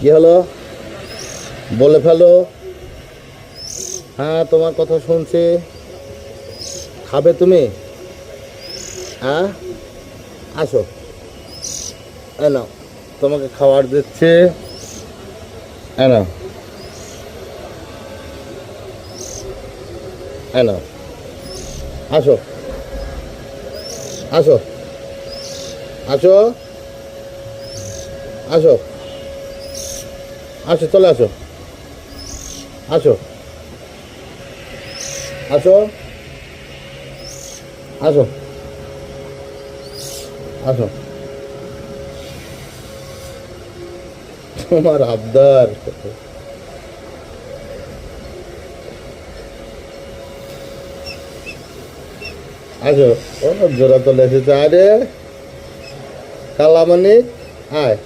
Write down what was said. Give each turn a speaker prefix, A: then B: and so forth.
A: কি হলো? বলে ফেলো। হ্যাঁ তোমার কথা শুনছি। খাবে তুমি? হ্যাঁ? আসো। নাও, তোমাকে খাবার দিচ্ছে। নাও। নাও। আসো। আসো। আসো। আসো। আসো, চলে আসো। আসো। আসো। আসো। আসো। তোমার আবদার। আসো। ও, জোড়া চলে এসেছে। আরে কালামানি আয়।